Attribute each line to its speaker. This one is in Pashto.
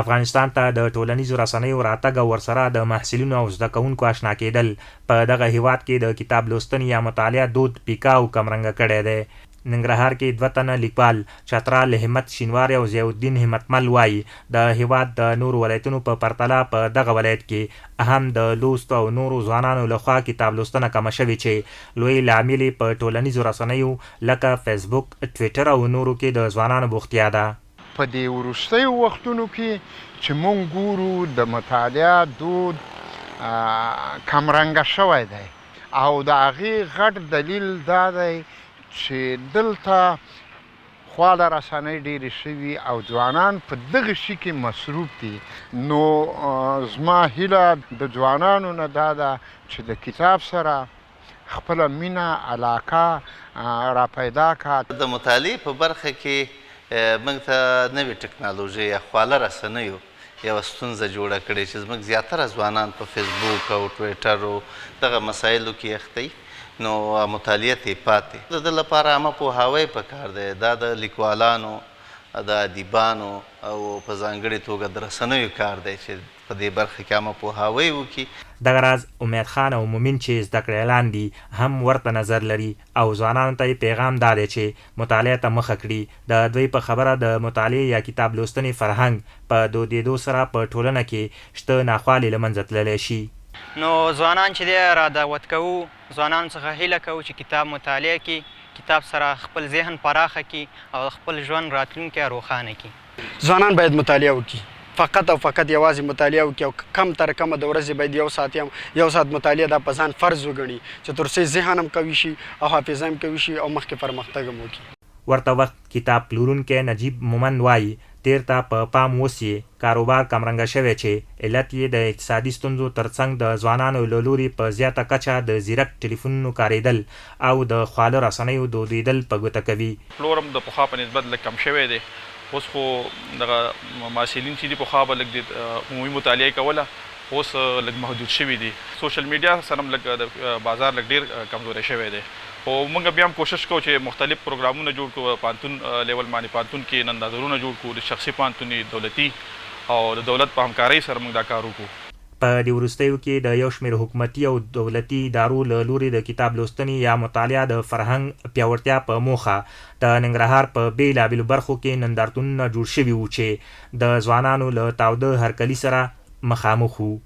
Speaker 1: افغانستان ته د ټولنیزو رسنیو راتګ او ورسره د محصلینو او زده کوونکو آشنا کېدل. په دغه هیواد کې د کتاب لوستنې یا مطالعه دود پیکا او کمرنګ کړی دی. ننګرهار کې دوه تنه لیکوال چترال همت شینوار او ضیاء الدین همتمل وایي د هیواد د نور ولایتونو په پرتله په دغه ولایت کې اهم د لوست او نورو ځوانانو لخوا کتاب لوستنه کم شوې چې لوی لامل په ټولنیزو رسنیو لکه فیسبوک ټوئیټر او نورو کې د ځوانانو بوختیا ده
Speaker 2: په دې وروستیو وختونو کې چې مونږ ګورو د مطالعه دود کمرنګه شوی دی. او د هغې غټ دلیل دا دی چې دلته خواله رسنۍ ډېرې شوي او ځوانان په دغه شي کې مصروف دي. نو زما هیله د ځوانانو نه دا ده چې د کتاب سره خپله مینه علاقه را پیدا کا
Speaker 3: د مطالعې په برخه کې موږ ته نوې ټکنالوژي یا خواله رسنیو یوه ستونزه جوړه کړې چې زموږ زیاتره ځوانان په فیسبوک او ټویټر او دغه مسایلو کې اخته نو مطالعه ته پاتې. د لپاره عامه پوهاوی پکار دی. دا د لیکوالانو د ادیبانو او په ځانګړي توګه د رسنیو کار دی چې په دې برخه کې عامه پوهاوی وکړي.
Speaker 1: دغه راز امید خان او مومن چې زده کړې لاندې هم ورته نظر لري او ځوانانو ته پیغام دا دی چې مطالعه ته مخه کړي. د دوی په خبره د مطالعه یا کتاب لوستنې فرهنګ په دودېدو سره په ټولنه کې شته ناخوالې له منځه تللی شي.
Speaker 4: نو ځوانان چې دی را دعوت کوو ځوانانو څخه هیله کوو چې کتاب مطالعه کړي کتاب سره خپل ذهن پراخه کړي او خپل ژوند راتلونکی روښانه کړي.
Speaker 5: ځوانان باید مطالعه وکړي. فقط او فقط یوازې مطالعه وکړي او کم تر کمه د ورځې باید یو ساعت هم یو ساعت مطالعه دا په ځان فرض وګڼي چې تر څو ذهن هم قوي شي او حافظه هم قوي شي او مخکې پرمختګ هم وکړي.
Speaker 1: ورته وخت کتاب پلورونکی نجیب مومند وایي تیر ته په پام وسی کاروبار کمرنګه شوی چې علت یې د اقتصادي ستونزو ترڅنګ د ځوانانو له لوري په زیاته کچه د زیرک ټلیفونونو کاریدل او د خواله رسنیو دودیدل په ګوته کوي.
Speaker 6: پلورم د پخوا په نسبت لږ کم شوی دی. اوس خو دغه محصلین چې دي پخوا به لږ عمومي مطالعه کوله اوس لږ محدود شوي دي. سوشل میډیا سره لږ بازار لږ ډیر کمزوري شوی دی. خو موږ بیا هم کوشش کوو چې مختلف پروګرامونه جوړ کړو پانتون لیول باندې پانتون کې نندارتونونه جوړ کړو د شخصي پانتوني دولتي او د دولت په همکارۍ سره موږ دا کار وکړو.
Speaker 1: په دې وروستیو کې د یو شمېر حکومتي او دولتي ادارو له لوري د کتاب لوستنې یا مطالعه د فرهنګ پیاوړتیا په موخه د ننګرهار په بیلابېلو برخو کې نندارتونونه جوړ شوي وو چې د ځوانانو له تاوده هرکلي سره مخامخ وو